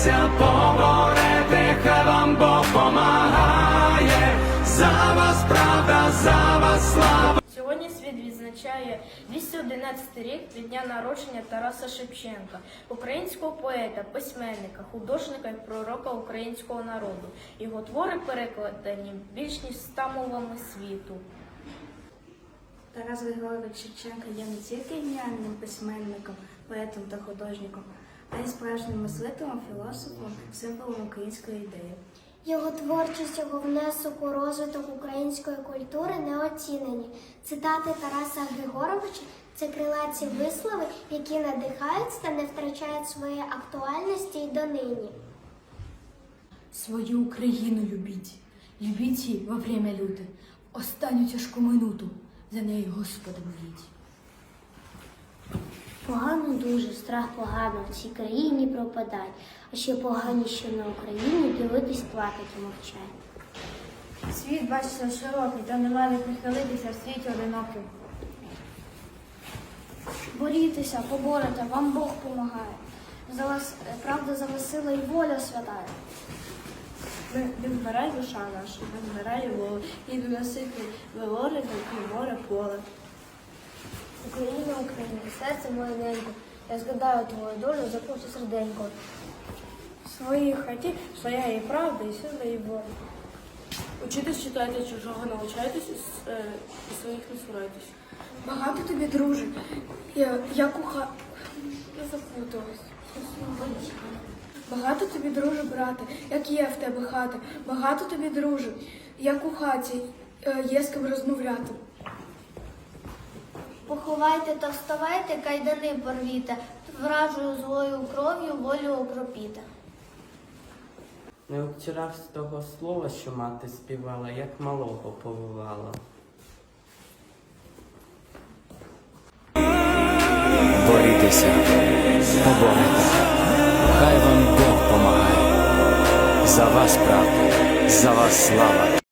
борітеся, поборете, хай вам Бог помагає. За вас правда, за вас слава. Сьогодні світ відзначає 211 рік від дня народження Тараса Шевченка, українського поета, письменника, художника і пророка українського народу. Його твори перекладені більш ніж ста мовами світу. Тарас Григорович Шевченко є не тільки геніальним письменником, поетом та художником, а й справжнім мислителем, філософом, символом української ідеї. Його творчість, його внесок у розвиток української культури не оцінені. Цитати Тараса Григоровича це крилаті вислови, які надихають та не втрачають своєї актуальності й донині. Свою Україну любіть, любіть її во время люте, в останню тяжку минуту за неї Господа моліть. Погано дуже, страх погано в цій країні пропадать, а ще поганіше на Україні дивитись, плакать і мовчать. Світ, бачите, широкий, та немає прихилитися в світі одиноким. Борітеся, поборете, вам Бог помагає. За вас правда за вас сила і воля святая. Не вмирай душа наша, не вмирай воля, і доносити велори, і море поле. Україна, серце моє ненько, я згадаю твою долю, запущу серденько. В своїй хаті своя і правда, і сила, і воля. Учитись, читайте чужого, навчайтесь, і е, своїх не цурайтесь. Багато тобі, друже, я, як у ха... Я заплуталась. Багато тобі, друже, брате, як є в тебе хата, багато тобі, друже, як у хаті, е, є з ким розмовляти. Поховайте та вставайте, кайдани порвіте, вражою злою кров'ю волю окропіте. Не обтирав з того слова, що мати співала, як малого повивала. Борітеся, поборете, хай вам Бог помагає. За вас правда, за вас слава.